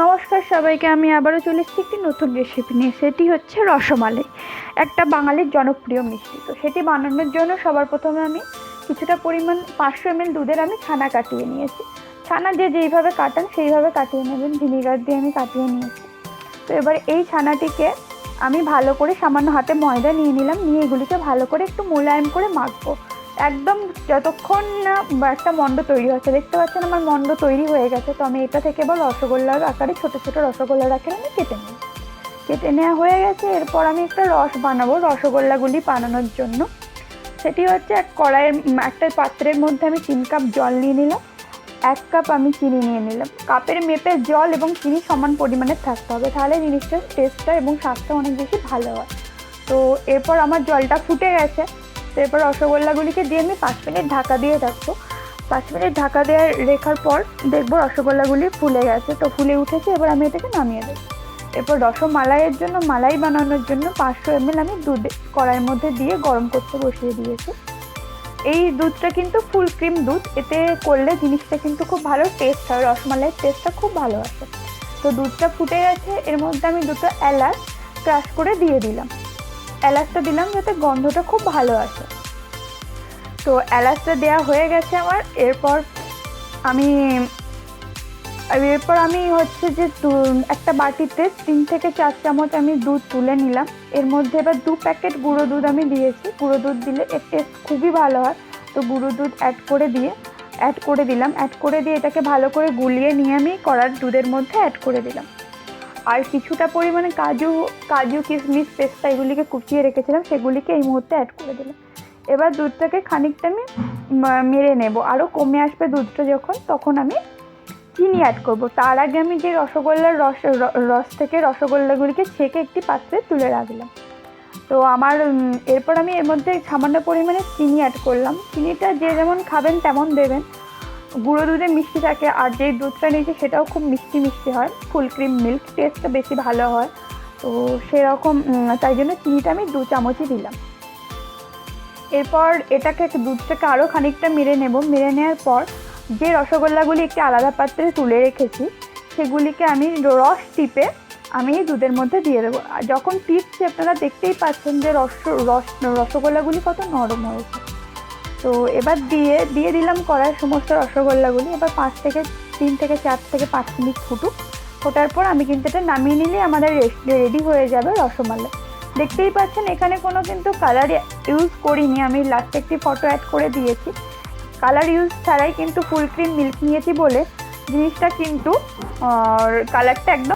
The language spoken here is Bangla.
নমস্কার সবাইকে, আমি আবারও চলে এসেছি একটি নতুন রেসিপি নিয়ে। সেটি হচ্ছে রসমালাই, একটা বাঙালির জনপ্রিয় মিষ্টি। তো সেটি বানানোর জন্য সবার প্রথমে আমি কিছুটা পরিমাণ পাঁচশো এমএল দুধের আমি ছানা কাটিয়ে নিয়েছি। ছানা যে যেইভাবে কাটান, সেইভাবে কাটিয়ে নেবেন। ভিনিগার দিয়ে আমি কাটিয়ে নিয়েছি। তো এবার এই ছানাটিকে আমি ভালো করে সামান্য হাতে ময়দা নিয়ে নিলাম। নিয়ে এগুলিকে ভালো করে একটু মোলায়েম করে মাখবো। একদম যতক্ষণ না একটা মণ্ড তৈরি হচ্ছে দেখতে পাচ্ছেন আমার মণ্ড তৈরি হয়ে গেছে, তো আমি এটা থেকে এবার রসগোল্লার আকারে ছোটো ছোটো রসগোল্লার আকারে আমি কেটে নিই কেটে নেওয়া হয়ে গেছে, এরপর আমি একটা রস বানাবো রসগোল্লাগুলি বানানোর জন্য। সেটি হচ্ছে এক কড়াইয়ের একটা পাত্রের মধ্যে আমি তিন কাপ জল নিয়ে নিলাম, এক কাপ আমি চিনি নিয়ে নিলাম। কাপের মেপে জল এবং চিনি সমান পরিমাণে থাকতে হবে, তাহলে জিনিসটার টেস্টটা এবং স্বাদটা অনেক বেশি ভালো হয়। তো এরপর আমার জলটা ফুটে গেছে এরপর রসগোল্লাগুলিকে দিয়ে আমি পাঁচ মিনিট ঢাকা দিয়ে রাখব। পাঁচ মিনিট ঢাকা দেওয়ার রেখার পর দেখব রসগোল্লাগুলি ফুলে গেছে। তো ফুলে উঠেছে, এবার আমি এটাকে নামিয়ে দেবো। এরপর রসমালাইয়ের জন্য, মালাই বানানোর জন্য পাঁচশো এমএল আমি দুধ কড়াইয়ের মধ্যে দিয়ে গরম করতে বসিয়ে দিয়েছি। এই দুধটা কিন্তু ফুল ক্রিম দুধ। এতে করলে জিনিসটা কিন্তু খুব ভালো টেস্ট হয়। রসমালাইয়ের টেস্টটা খুব ভালো আসে। তো দুধটা ফুটে গেছে, এর মধ্যে আমি দুটো এলাচ ক্রাশ করে দিয়ে দিলাম। এলাচটা দিলাম যাতে গন্ধটা খুব ভালো আসে। তো এলাচটা দেওয়া হয়ে গেছে আমার, এরপর আমি এরপর আমি হচ্ছে যে একটা বাটিতে তিন থেকে চার চামচ আমি দুধ তুলে নিলাম। এর মধ্যে এবার দু প্যাকেট গুঁড়ো দুধ আমি দিয়েছি। গুঁড়ো দুধ দিলে এর টেস্ট খুবই ভালো হয়। তো গুঁড়ো দুধ অ্যাড করে দিয়ে অ্যাড করে দিলাম। অ্যাড করে দিয়ে এটাকে ভালো করে গুলিয়ে নিয়ে আমি কড়ার দুধের মধ্যে অ্যাড করে দিলাম। আর কিছুটা পরিমাণে কাজু কাজু, কিশমিশ পেস্তা এগুলিকে কুচিয়ে রেখেছিলাম, সেগুলিকে এই মুহূর্তে অ্যাড করে দিলাম। এবার দুধটাকে খানিকটা আমি মেরে নেব। আরও কমে আসবে দুধটা যখন, তখন আমি চিনি অ্যাড করব। তার আগে আমি যে রসগোল্লার রস রস থেকে রসগোল্লাগুলিকে ছেঁকে একটি পাত্রে তুলে রাখলাম। তো আমার এরপর আমি এর মধ্যে সামান্য পরিমাণে চিনি অ্যাড করলাম। চিনিটা যে যেমন খাবেন, তেমন দেবেন। গুঁড়ো দুধে মিষ্টি থাকে আর যেই দুধটা নিয়েছি সেটাও খুব মিষ্টি মিষ্টি হয়। ফুল ক্রিম মিল্ক টেস্টটা বেশি ভালো হয়। তো সেরকম তাই জন্য চিনিটা আমি দু চামচই দিলাম। এরপর এটাকে দুধটাকে আরও খানিকটা মেরে নেব। মেরে নেওয়ার পর যে রসগোল্লাগুলি একটি আলাদা পাত্রে তুলে রেখেছি, সেগুলিকে আমি রস টিপে আমি দুধের মধ্যে দিয়ে দেবো। যখন টিপছি, আপনারা দেখতেই পাচ্ছেন যে রস রস, রসগোল্লাগুলি কত নরম হয়েছে। তো এবার দিয়ে দিয়ে দিলাম কড়াই সমস্ত রসগোল্লাগুলি। এবার পাঁচ থেকে তিন থেকে চার থেকে পাঁচ মিনিট ফুটুক। ফোটার পর আমি কিন্তু এটা নামিয়ে নিলেই আমাদের রেডি হয়ে যাবে রসমালাই। দেখতেই পাচ্ছেন, এখানে কোনো কিন্তু কালার ইউজ করিনি আমি। লাস্টে একটি ফটো অ্যাড করে দিয়েছি। কালার ইউজ ছাড়াই কিন্তু ফুল ক্রিম মিল্ক নিয়েছি বলে। জিনিসটা কিন্তু কালারটা একদম